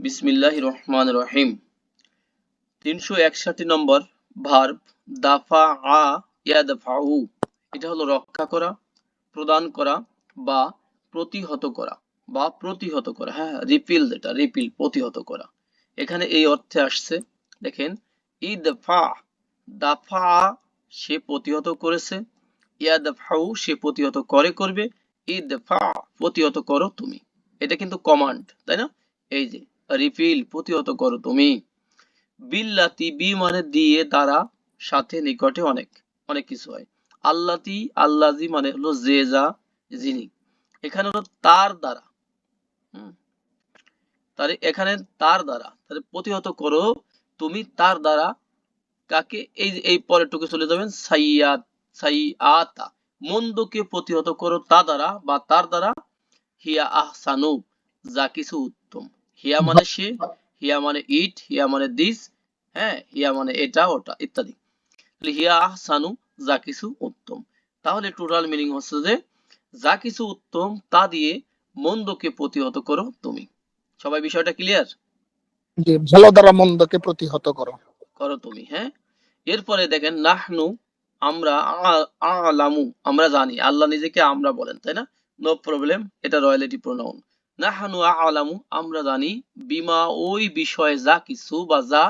বিসমিল্লাহ রহমান রহিম তিনশো একষট্টি নম্বর ভার্ব, দাফা আ ইয়াদফাউ। এটা হলো রক্ষা করা, প্রদান করা বা প্রতিহত করা, বা প্রতিহত করা। হ্যাঁ রিপিল যেটা রিপিল প্রতিহত করা। এখানে এই অর্থে আসছে, দেখেন, ইদফা, দাফা সে প্রতিহত করেছে ইয়া ইয়াদফাউ সে প্রতিহত করে করবে, ইদফা প্রতিহত করো তুমি। এটা কিন্তু কমান্ড তাই না? এই যে রিফিল প্রতিহত করো তুমি। বিল্লাতি, বি মানে দিয়ে, দ্বারা, সাথে, নিকটে অনেক অনেক কিছু হয়। আল্লাতি, আল্লাজি মানে হলো যে যা, যিনি। এখানে হলো তার দ্বারা। তাহলে এখানে তার দ্বারা, তাহলে প্রতিহত করো তুমি তার দ্বারা কাকে? এই এই পরের টুকে চলে যাবেন, সাইয়াত, সাইয়াতা। মন্দকে প্রতিহত করো তা দ্বারা বা তার দ্বারা। হিয়া আহসানু যা কিছু উত্তম। হিয়া মানে সে হিয়া মানে ইট হিয়া মানে দিস হ্যাঁ হিয়া মানে এটা ওটা ইত্যাদি। তাহলে হিয়া আহসানু যা কিছু উত্তম। তাহলে টোটাল মিনিং হচ্ছে যে যা কিছু উত্তম তা দিয়ে মন্দকে প্রতিহত করো তুমি। সবাই বিষয়টা ক্লিয়ার যে ভালো দ্বারা মন্দকে প্রতিহত করো। করো তুমি হ্যাঁ? এরপরে দেখেন নাহনু আমরা আলামু আমরা জানি আল্লাহ নিজেকে আমরা বলেন তাই না? নো প্রবলেম এটা রয়্যালিটি প্রোনাউন নাহানু আলামু আমরা জানি বিমা ওই বিষয়ে যা কিছু বা যা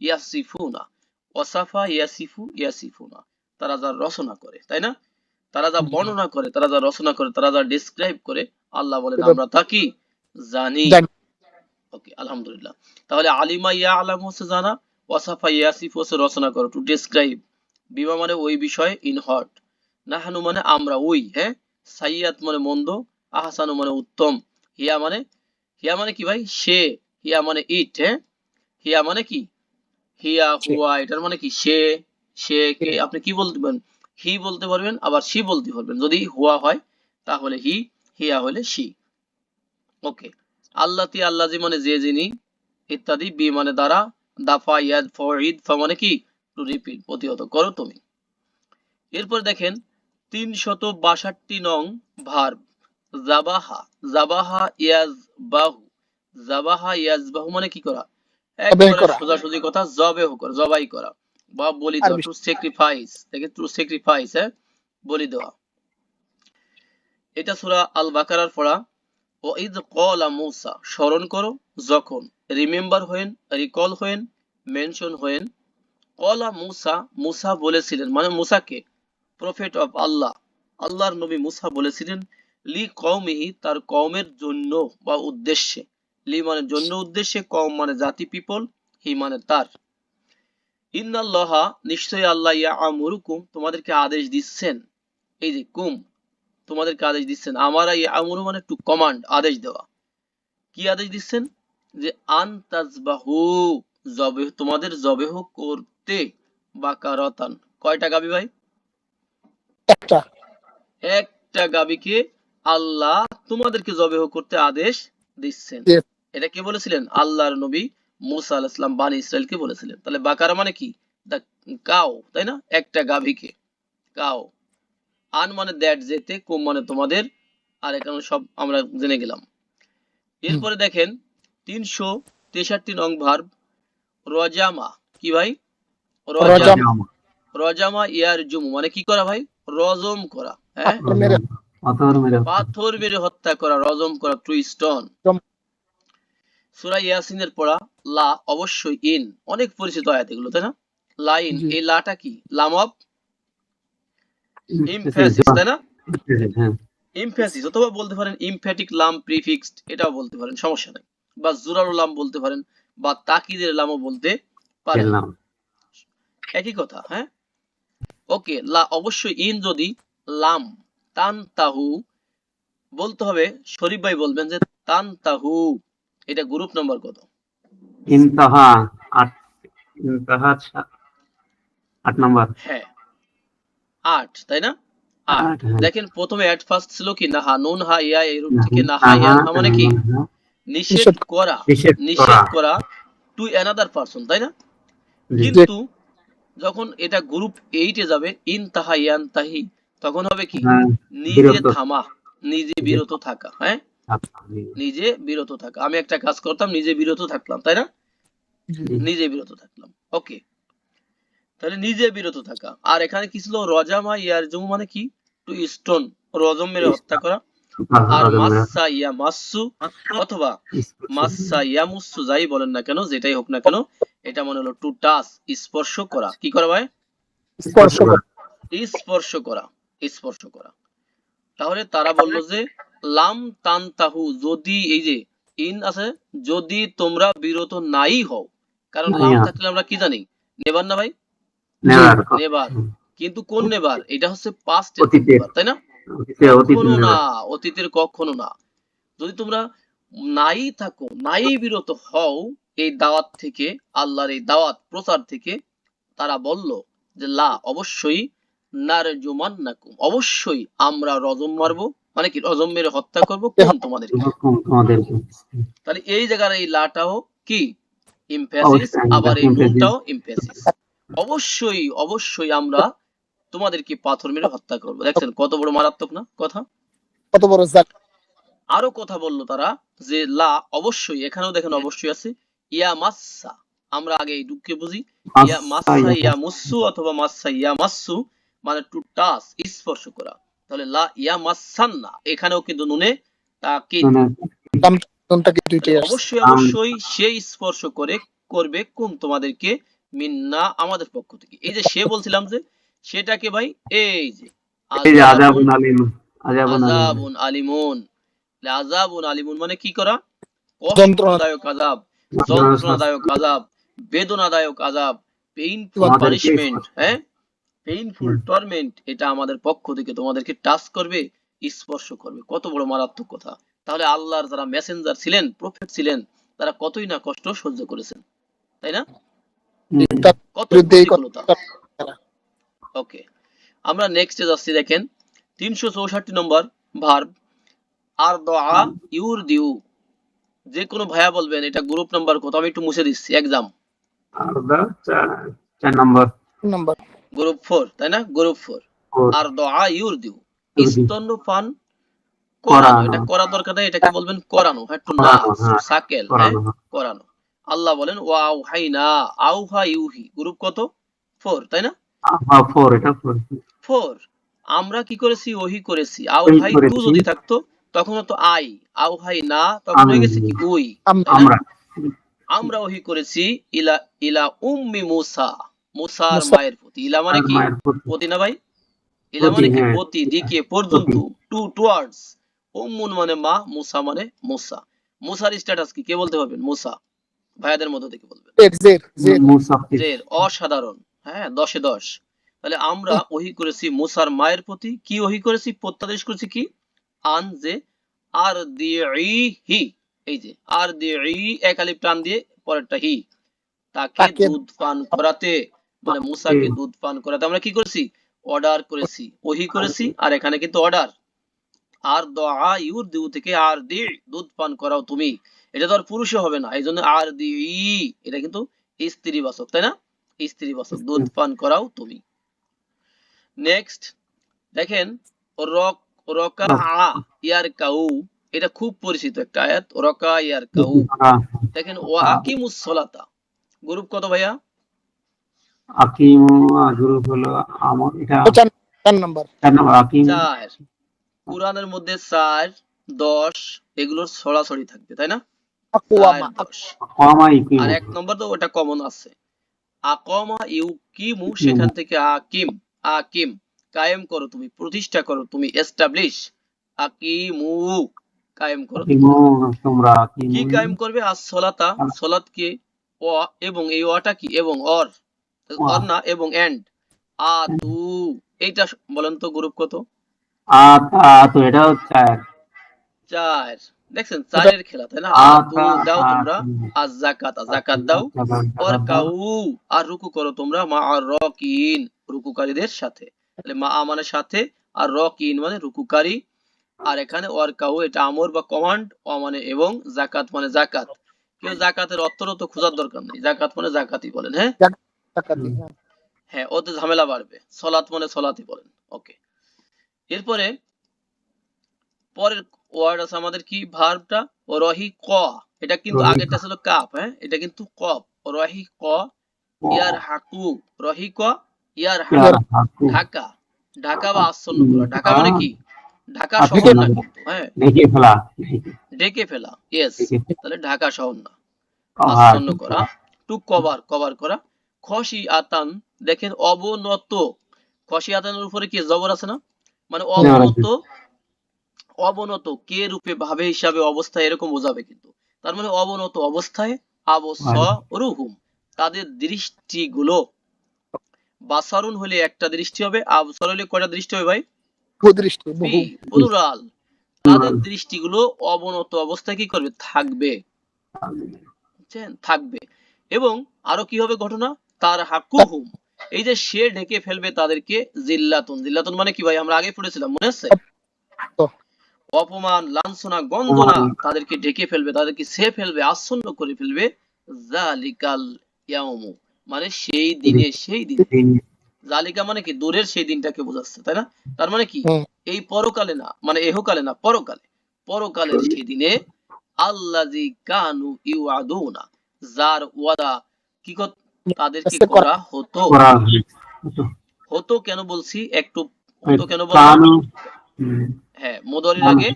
ইয়াসিফুনা। ওয়াসাফা ইয়াসিফু ইয়াসিফুনা। তারা যা রচনা করে তাই না? তারা যা বর্ণনা করে তারা যা রচনা করে তারা যা ডিসক্রাইব করে আল্লাহ বলেন আমরা তা কি? জানি। জানি। ওকে আলহামদুলিল্লাহ। তাহলে আলিমা ইয়া আলাম হচ্ছে জানা ওয়াসাফা ইয়াসিফ হচ্ছে রচনা করো টু ডিসক্রাইব বিমা মানে ওই বিষয়ে ইন হট নাহানু মানে আমরা ওই হ্যাঁ? সাইয়াত মানে মন্দ আহসানু মানে উত্তম। হিয়া মানে হিয়া মানে কি ভাই? সে। হিয়া মানে ইট হ্যাঁ? হিয়া মানে কি? হিয়া হুয়া এটার মানে কি? সে সে কে। আপনি কি বলতে পারেন হি বলতে পারবেন আবার সি বলতে পারবেন। যদি হুয়া হয় তাহলে হি হিয়া হলে সি। ওকে। আল্লাতি আল্লাজি মানে যে যিনি ইত্যাদি। বি মানে দ্বারা দাফা ইয়াদ ফরিদ ফা মানে কি? টু রিপিট প্রতিহত করো তুমি। এরপর দেখেন তিনশত বাষট্টি নং ভার্ব। জাবাহা জাবাহা ইয়াজ বাহু। জাবাহা ইয়াজ বাহু মানে কি করা? সোজাসুজি কথা জবেহ করা জবাই করা। বা বলি দেওয়া টু স্যাক্রিফাইস দেখে টু স্যাক্রিফাইস হ্যাঁ? বলি দেওয়া। এটা সূরা আল বাকারার পড়া। ও ইদ কলা মুসা স্মরণ করো যখন। Remember হয়েন recall হয়েন mention হয়েন। কলা মুসা মুসা বলেছিলেন। মানে মুসাকে। প্রফেট অফ আল্লাহ আল্লাহর নবী মুসা বলেছিলেন, লি কওমিহি, তার কওমের জন্য বা উদ্দেশ্যে। লি মানে জন্য উদ্দেশ্যে, কওম মানে জাতি পিপল হি মানে তার। ইন্নাল্লাহা আল্লাহ ইয়া আমুরুকুম, তোমাদেরকে আদেশ দিচ্ছেন। এই যে কুম, তোমাদেরকে আদেশ দিচ্ছেন। আমারা ইয়া আমুরু মানে টু কমান্ড আদেশ দেওয়া। কি আদেশ দিচ্ছেন? যে আন তাজবাহু জবে তোমাদের জবেহ করতে বা কারাতান কয়টা গাবি ভাই? একটা। একটা গাবিকে আল্লাহ তোমাদেরকে জবেহ করতে আদেশ দিচ্ছেন. এটা কে বলেছিলেন? আল্লাহর নবী মুসা আলাইহিস সালাম বানি ইসরায়েলকে বলেছিলেন। তাহলে বাকারা মানে কি? দা কাও তাই না? একটা গাভীকে। কাও। আন মানে দ্যাট যেতে কুম মানে তোমাদের। আর এখানে সব আমরা জেনে গেলাম। এরপরে দেখেন তিনশো তেষট্টি নং ভার্ব রজামা। কি ভাই? রজামা। রজামা। ইয়ার জুমু মানে কি করা ভাই? রজম করা হ্যাঁ? পাথর মেরে হত্যা করা রজম করা টু স্টোন। সূরা ইয়াসিনের পড়া লা অবশ্যই ইন। অনেক পরিচিত আয়াত এগুলো তাই না? লাইন এই লাটা কি? লাম অফ ইমফ্যাসিস তাই না? হ্যাঁ। ইমফ্যাসিস অথবা বলতে পারেন ইমফ্যাটিক লাম প্রিফিক্সড এটাও বলতে পারেন সমস্যা নাই। বা জোরালো লাম বলতে পারেন বা তাকিদের লামও বলতে পারেন। একই কথা হ্যাঁ? ওকে লা অবশ্যই ইন যদি লাম তান তাহু বলতে হবে শরীফ ভাই বলবেন যে তান তাহু এটা গ্রুপ নাম্বার কত? ইন্তাহা আট ইন্তাহা আট নাম্বার। হ্যাঁ আট তাই না? আট। হ্যাঁ। দেখেন প্রথমে অ্যাট ফার্স্ট ছিল কি নাহা নুন হা ইয়া এরূপ থেকে নাহা ইয়া মানে কি? নিষেধ করা। নিষেধ করা। টু অ্যানাদার পারসন তাই না? কিন্তু যখন এটা গ্রুপ এইটে যাবে ইন তাহা ইয়ান তাহি তখন হবে কি? হ্যাঁ, নিজে থামা নিজে বিরত থাকা হ্যাঁ? নিজে বিরত থাকা। আমি একটা কাজ করতাম নিজে বিরত থাকলাম তাই না? নিজে বিরত থাকলাম ওকে। তাহলে নিজে বিরত থাকা। আর এখানে কি ছিল? রজামা ইয়ারজুম মানে কি? টু স্টোন রজম মেরে হত্যা করা। আর মাসা ইয়া মাসসু অথবা মাসা ইয়া মুসু যাই বলেন না কেন যেটাই হোক না কেন এটা মনে হলো টু টাচ স্পর্শ করা। কি করা ভাই? স্পর্শ করা। স্পর্শ করা স্পর্শ করা। তাহলে তারা বলল যে লাম তান তাহু যদি এই যে ইন আছে যদি তোমরা বিরত নাই হও কারণ লাম থাকলে আমরা কি জানি? নেবার না ভাই? নেবার। কিন্তু কোন নেবার? এটা হচ্ছে পাস্ট। তাই না? কখনো না অতীতের কখনো না। যদি তোমরা নাই থাকো নাই বিরত হও এই দাওয়াত থেকে আল্লাহর এই দাওয়াত প্রচার থেকে তারা বলল যে লা অবশ্যই নারজুমান্নাকুম অবশ্যই আমরা রজম মারবো। মানে কি রজম মেরে হত্যা করব? কোন তোমাদের? তাহলে এই জায়গার এই লাটাও কি? ইমফেসিস অবশ্যই, আবার এই। নুনটাও ইমফেসিস অবশ্যই অবশ্যই আমরা তোমাদেরকে পাথর মেরে হত্যা করব। দেখছেন কত বড় মারাত্মক না কথা? কত বড় আরও কথা বলল তারা যে লা অবশ্যই এখানেও দেখেন অবশ্যই আছে। ইয়া মাসসা। আমরা আগে এই বুঝি। ইয়া মাসসা ইয়া মুসু অথবা মাসসা ইয়া মাসসু মানে টু টাচ স্পর্শ করা। তাহলে লা ইয়া মাসান্না এখানেও কিন্তু নুনে তাকিদ অবশ্যই অবশ্যই সে স্পর্শ করে করবে কোন তোমাদেরকে? মিন্না আমাদের পক্ষ থেকে। এই যে সে বলছিলাম যে সেটাকে ভাই এই যে আজাবুন আলিম আজাবুন আলিমুন আজাবুন আলিমুন। মানে কি করা। কষ্টদায়ক আজাব যন্ত্রণাদায়ক আজাব বেদনাদায়ক আজাব পেইনফুল পানিশমেন্ট হ্যাঁ পেইনফুল টর্মেন্ট এটা আমাদের পক্ষ থেকে তোমাদেরকে টাচ করবে স্পর্শ করবে কত বড় মারাত্মক কথা তাহলে আল্লাহর যারা মেসেঞ্জার ছিলেন প্রফেট ছিলেন তারা কতই না কষ্ট সহ্য করেছেন তাই না কত ওকে আমরা নেক্সটে যাচ্ছি দেখেন তিনশো চৌষট্টি নম্বর ভার্ব আর দোয়া ইউর দিউ যে কোনো ভাইয়া বলবেন এটা গ্রুপ নাম্বার কত? আমি একটু মুছে দিচ্ছি এক্সাম আর দা চার- চার নম্বর নাম্বার গ্রুপ ফোর তাই না? গ্রুপ ফোর আর দোয়া ইউর দিউ ইউর দিউ। পান করানো। এটা করা দরকার নেই এটাকে বলবেন করানো। হ্যাঁ একটু না হ্যাঁ। সাকেল হ্যাঁ করানো আল্লাহ বলেন ওয়াও হাই না আউহা ইউহি গ্রুপ কত? ফোর তাই না? হ্যাঁ, four, এটা four। ফোর আমরা কি করেছি? ওহি করেছি। আউ ওহি হাই টু যদি থাকতো তখন তো আই আউ হাই না তখন হয়ে গেছে কি ওই আমরা আমরা। ওহি করেছি ইলা ইলা উম্মি মুসা মুসার মায়ের প্রতি। ইলা মানে কি? প্রতি। না ভাই? ইলা মানে কি? হ্যাঁ। প্রতি দিকে পর্যন্ত। টু টুয়ার্ডস উম্মুন মানে মা মুসা মানে মুসা। মুসার স্ট্যাটাস কি? কে বলতে পারবেন? মুসা। ভাইয়াদের মধ্য থেকে বলবেন। জের অসাধারণ। হ্যাঁ দশে দশ। তাহলে আমরা ওহি করেছি মুসার মায়ের প্রতি। কি ওহি করেছি? প্রত্যাদেশ করেছি কি? আন যে আর হি এই যে আর এক আলিফ টান দিয়ে পরেরটা হি। তাকে দুধ পান করাতে মানে মুসাকে দুধ পান করাতে আমরা কি করেছি? অর্ডার করেছি ওহি করেছি আর এখানে কিন্তু অর্ডার। আর দোয়া ইউর দিউ থেকে আর দি দুধ পান করাও তুমি। এটা তো আর পুরুষে হবে না এই জন্য আর দি এটা কিন্তু স্ত্রী বাচক তাই না? স্ত্রী বাচক দুধ পান করাও তুমি। নেক্সট দেখেন রক রকা আ ইয়ার কাউ এটা খুব পরিচিত একটা আয়াত রকা ইয়ার কাউ দেখেন আকিমুস সলাতা। গ্রুপ কত ভাইয়া? আকিম গ্রুপ হলো আমার এটা চার নাম্বার। চার নম্বর আকিম। চার। কোরআনের মধ্যে চার দশ এগুলোর ছড়াছড়ি থাকবে তাই না? আর এক নম্বর তো ওটা কমন আছে। আকমা ইউকিমু সেখান থেকে আকিম আকিম। কায়েম করো তুমি প্রতিষ্ঠা করো তুমি এস্টাবলিশ আকিমু কায়েম করো। তোমরা কি কায়েম করবে? আর সলাতা সলাত কে? ও এবং এই ওটা কি? এবং অর। অর না এবং এন্ড আ তু এইটা বলেন তো গ্রুপ কত? আত আত এটাও চার। চার। দেখছেন চারের খেলা তাই না? আ তু দাও তোমরা। আর জাকাত জাকাত দাও। আর কাউ আর রুকু করো তোমরা মা আর রকিন রুকুকারীদের সাথে। তাহলে মা মানে সাথে আর রকিন মানে রুকুকারী। আর এখানে ওয়ার কাউ এটা আমর বা কমান্ড ও মানে এবং জাকাত মানে জাকাত কেউ জাকাতের অর্থ তো খোঁজার দরকার নেই। জাকাত মানে জাকাতই বলেন হ্যাঁ? হ্যাঁ। হ্যাঁ ওতে ঝামেলা বাড়বে। সলাত মানে সলাতই বলেন ওকে। এরপরে পরের ওয়ার্ড আছে আমাদের কি? ভার্বটা ও রহি ক। এটা কিন্তু। আগেরটা ছিল কাপ হ্যাঁ? এটা কিন্তু কপ। রহি ক ইয়ার হাকু রহি ক ইয়ার ঢাকা। ঢাকা বা আচ্ছন্ন করা ঢাকা মানে কি? ঢাকা শহর না। হ্যাঁ। ফেলা? ফেলা ইয়েস তাহলে ঢাকা শহর না। আচ্ছন্ন করা। টু কভার কভার করা। খসি আতান দেখেন অবনত। খসি আতানের উপরে কি জবর আছে না? মানে অবনত। অবনত কে রূপে ভাবে হিসাবে অবস্থা এরকম বোঝাবে কিন্তু। তার মানে অবনত অবস্থায় আবস রুহুম। তাদের দৃষ্টিগুলো বাসারুন হলে একটা দৃষ্টি হবে আবসর হলে কয়টা দৃষ্টি হবে ভাই? তাদের দৃষ্টিগুলো অবনত অবস্থায় কি করবে? থাকবে। বুঝছেন? থাকবে। এবং আরও কি হবে ঘটনা? তার হাকুহুম এই যে সে ঢেকে ফেলবে তাদেরকে জিল্লাতুন। জিল্লাতুন মানে কি ভাই? আমরা আগে পড়েছিলাম মনে আছে? অপমান লাঞ্ছনা গন্ধনা তাদেরকে ঢেকে ফেলবে তাদেরকে সে ফেলবে আচ্ছন্ন করে ফেলবে। জালিকাল মানে সেই দিনে সেই দিন। জালিকা মানে কি? দূরের সেই দিনটাকে বোঝাচ্ছে তাই না? তার মানে কি? এই পরকালে না মানে এহকালে না পরকালে। পরকালের সেই দিনে আল্লাজি কানু ইউআদুনা যার ওয়াদা কি তাদেরকে আচ্ছা, করা। হতো? হতো। কেন বলছি? একটু হতো কেন হুম, হ্যাঁ মোদরি লাগে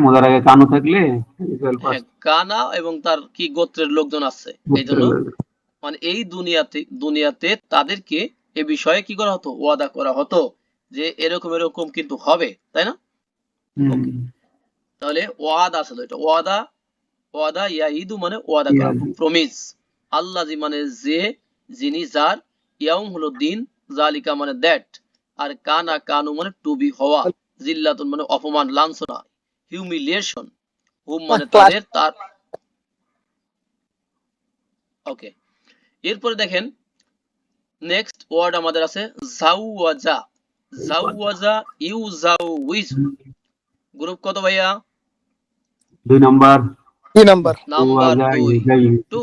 মজার আগে কানু থাকলে হ্যাঁ কানা এবং তার কি গোত্রের লোকজন আছে? এই জন্য মানে এই দুনিয়াতে দুনিয়াতে তাদেরকে এ বিষয়ে কি করা হতো? ওয়াদা করা হতো যে এরকম এরকম কিন্তু হবে তাই না? তাহলে ওয়াদা ছিল এটা। ওয়াদা ওয়াদা ইয়াইদু মানে ওয়াদা করা প্রমিস আল্লাহ জি মানে যে যিনি যার ইয়াউম হলো দিন জালিকা মানে দ্যাট আর কানা কানু মানে টু বি হওয়া জিল্লাতুন মানে অপমান লাঞ্ছনা হিউমিলিয়েশন হুম মানে তাদের তার ওকে। এরপরে দেখেন নেক্সট ওয়ার্ড আমাদের আছে জাউওয়াজা। জাউওয়াজা ইউ জাউ উইজ গ্রুপ কত ভাইয়া? দুই নম্বর। দুই নাম্বার। নাম্বার ওয়াজা টু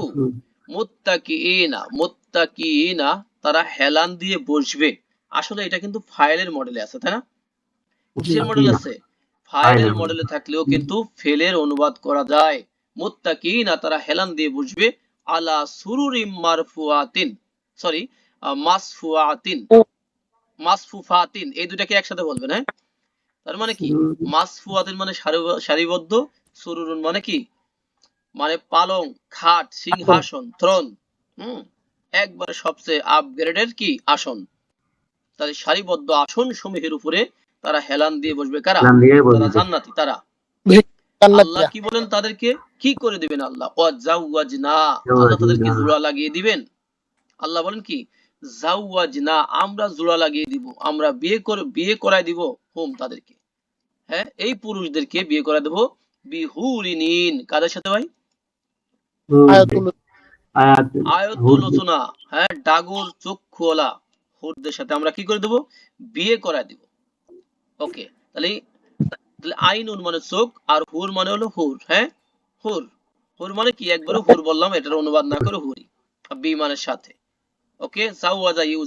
মুত্তাকিইনা মুত্তাকিইনা তারা হেলান দিয়ে বসবে। আসলে এটা কিন্তু ফাইলের মডেলে আছে তাই না? কিসের মডেল আছে? ফাইলের ফাইলের মডেলে থাকলেও কিন্তু ফেলের অনুবাদ করা যায়। মুত্তাকিইনা তারা হেলান দিয়ে বসবে। আলা সুরুরিম মারফুয়াতিন সরি মাসফুয়াতিন মাসফুফাতিন এই দুটাকে একসাথে বলবেন হ্যাঁ? তার মানে কি? মাসফুয়াতিন মানে সারিবদ্ধ সুরুরুন মানে কি? মানে পালং খাট সিংহাসন থ্রোন হুম? একবারে সবচেয়ে আপগ্রেডের কি? আসন। তাহলে সারিবদ্ধ আসন সমূহের উপরে তারা হেলান দিয়ে বসবে কারা? তারা জান্নাতি তারা। আল্লাহ কি বলেন তাদেরকে? কি করে দিবেন আল্লাহ? ওয়াজাউয়াজনা আল্লাহ তাদেরকে জোড়া লাগিয়ে দিবেন। আল্লাহ বলেন কি? জাউয়াজনা আমরা জোড়া লাগিয়ে দিব। আমরা বিয়ে করে বিয়ে করায় দিব হুম তাদেরকে। হ্যাঁ? এই পুরুষদেরকে বিয়ে করায় দেব বিহুরিনিন। কাদের সাথে ভাই? আয়াতুল আয়াত আয়তলোচনা হ্যাঁ ডাগর চক্ষুওয়ালা হুরদের সাথে আমরা কি করে দেব? বিয়ে করায় দিব। ওকে তাহলে তাহলে আইনুন মানে চোখ আর হুর মানে হলো হুর হ্যাঁ? হুর। হুর মানে কি? একবারে হুর বললাম এটার অনুবাদ না করে হুরি। বি সাথে। ওকে? ইউ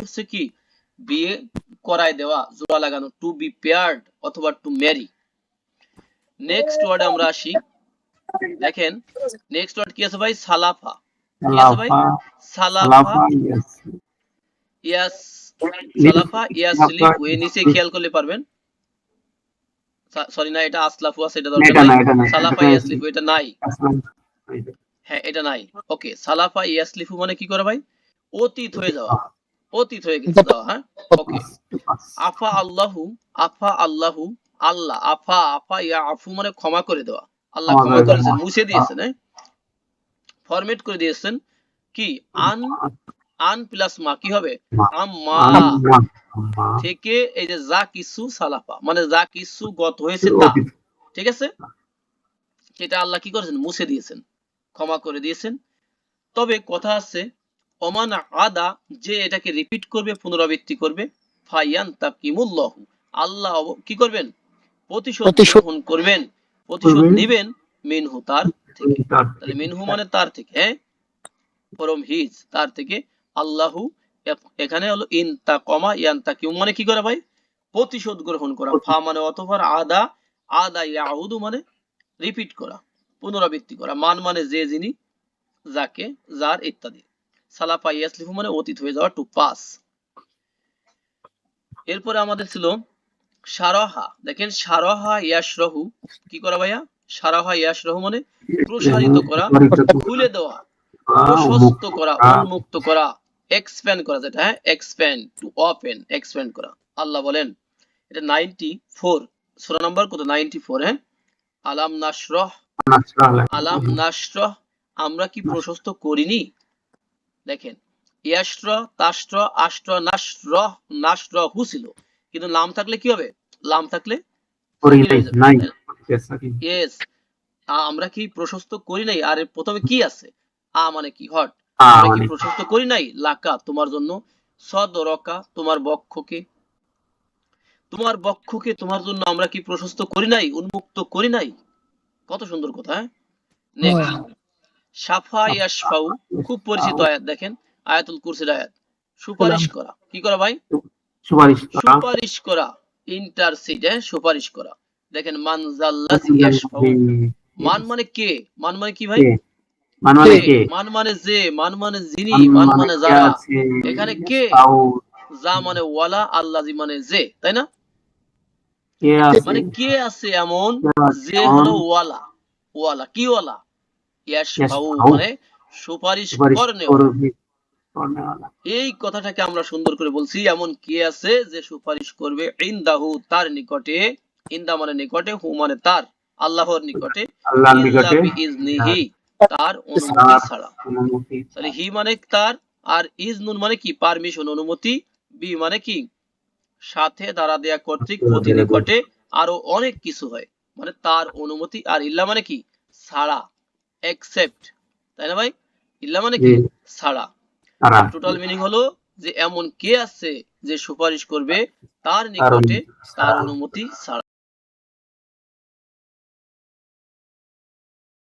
হচ্ছে কি? বিয়ে করায় দেওয়া জোড়া লাগানো টু বি পেয়ার্ড অথবা টু ম্যারি নেক্সট ওয়ার্ডে আমরা আসি। দেখেন নেক্সট ওয়ার্ড কি আছে ভাই? সালাফা। কি আছে ভাই? সালাফা। ইয়াস সালাফা ইয়াসলিফ এ নিচে খেয়াল করলে পারবেন। সরি না এটা আসলাফু আছে এটা দরকার নাই। সালাফা ইয়াসলিফু এটা নাই। হ্যাঁ এটা নাই। ওকে সালাফা ইয়াসলিফু মানে কি করে ভাই? অতীত হয়ে যাওয়া। অতীত হয়ে গেছে যাওয়া হ্যাঁ? ওকে। আফা আল্লাহু আফা আল্লাহু আল্লাহ আফা আফা ইয়া আফু মানে ক্ষমা করে দেওয়া। আল্লাহ ক্ষমা ক্ষমা করে করেছেন মুছে দিয়েছেন হ্যাঁ? ফরমেট করে দিয়েছেন কি? আন আন প্লাস মা কি হবে? আম্মা। থেকে এই যে যা কিছু সালাফা মানে যা কিছু গত হয়েছে তা ঠিক আছে? সেটা আল্লাহ কি করেছেন? মুছে দিয়েছেন ক্ষমা করে দিয়েছেন। তবে কথা আছে অমান আদা যে এটাকে রিপিট করবে পুনরাবৃত্তি করবে ফাইয়ান তাকিমুল্লাহু। আল্লাহ কি করবেন? প্রতিশোধ। গ্রহণ করবেন। প্রতিশোধ। নিবেন মিনহু তার থেকে। তাহলে মিনহু মানে তার থেকে হ্যাঁ? ফরম হিজ তার থেকে। আল্লাহু এখানে হলো ইনতা কমা ইয়ান্তা কিউ মানে কি করে ভাই? প্রতিশোধ গ্রহণ করা। ফা মানে অথবা আদা আদা ইয়াউদু মানে রিপিট করা পুনরাবৃত্তি করা। মান মানে যে যিনি যাকে যার ইত্যাদি। সালাফা ইয়াসলিফু মানে অতীত হয়ে যাওয়া টু পাস এরপরে আমাদের ছিল সারহা। দেখেন সারাহা ইয়াশরাহু কি করা ভাইয়া? সারাহা ইয়াশরাহু মানে প্রসারিত করা। খুলে দেওয়া প্রশস্ত করা উন্মুক্ত করা। এক্সপ্যান্ড করা যেটা হ্যাঁ? এক্সপ্যান্ড টু ওপেন এক্সপ্যান্ড করা। আল্লাহ বলেন এটা নাইনটি ফোর সোরা নাম্বার কত নাইনটি ফোর হ্যাঁ? আলাম নাশরহ আলাম নাশরহ আমরা কি প্রশস্ত করিনি? দেখেন ইয়াশর তাস্ত্র আষ্ট্র নাশর নাশর হু ছিল। কিন্তু লাম থাকলে কি হবে? লাম থাকলে আমরা কি প্রশস্ত করি নাই? আর প্রথমে কি আছে? আ মানে কি? হট। আমরা কি মানে প্রশস্ত করি নাই? লাকা তোমার জন্য। সদরকা তোমার বক্ষকে। তোমার বক্ষকে তোমার জন্য আমরা কি প্রশস্ত করি নাই? উন্মুক্ত করি নাই? কত সুন্দর কথা হ্যাঁ? সাফা ইয়াশফাউ খুব পরিচিত আয়াত দেখেন আয়াতুল কুরসির আয়াত। সুপারিশ করা। কি করা ভাই? সুপারিশ করা। সুপারিশ করা। ইন্টারসিডে সুপারিশ করা। দেখেন মানজাল্লাজি ইয়াশফাউ মান মানে কে? মান মানে কি ভাই? মান মানে কে? মান মানে যে মান মানে যিনি মান মানে যারা। এখানে কে? যা মানে ওয়ালা আল্লাজি মানে যে তাই না? মানে কে আছে এমন যে হলো ওয়ালা? ওয়ালা কি ওয়ালা? ইয়াশফাউ। মানে সুপারিশ করনে এই কথাটাকে আমরা সুন্দর করে বলছি এমন কে আছে যে সুপারিশ করবে? ইনদাহু তার নিকটে। ইন্দা মানে নিকটে হু মানে তার আল্লাহর নিকটে। আল্লাহর নিকটে। বিইজনিহি। তার অনুমতি ছাড়া। তাহলে হি মানে তার আর ইজনুন মানে কি? পারমিশন অনুমতি। বি মানে কি? সাথে দ্বারা দেয়া কর্তৃক নিকটে আরও অনেক কিছু হয়। মানে তার অনুমতি আর ইল্লা মানে কি? ছাড়া। একসেপ্ট তাই না ভাই? ইল্লা মানে কি? ছাড়া। টোটাল মিনিং হলো যে এমন কে আছে যে সুপারিশ করবে তার তার নিকটে তার অনুমতি ছাড়া।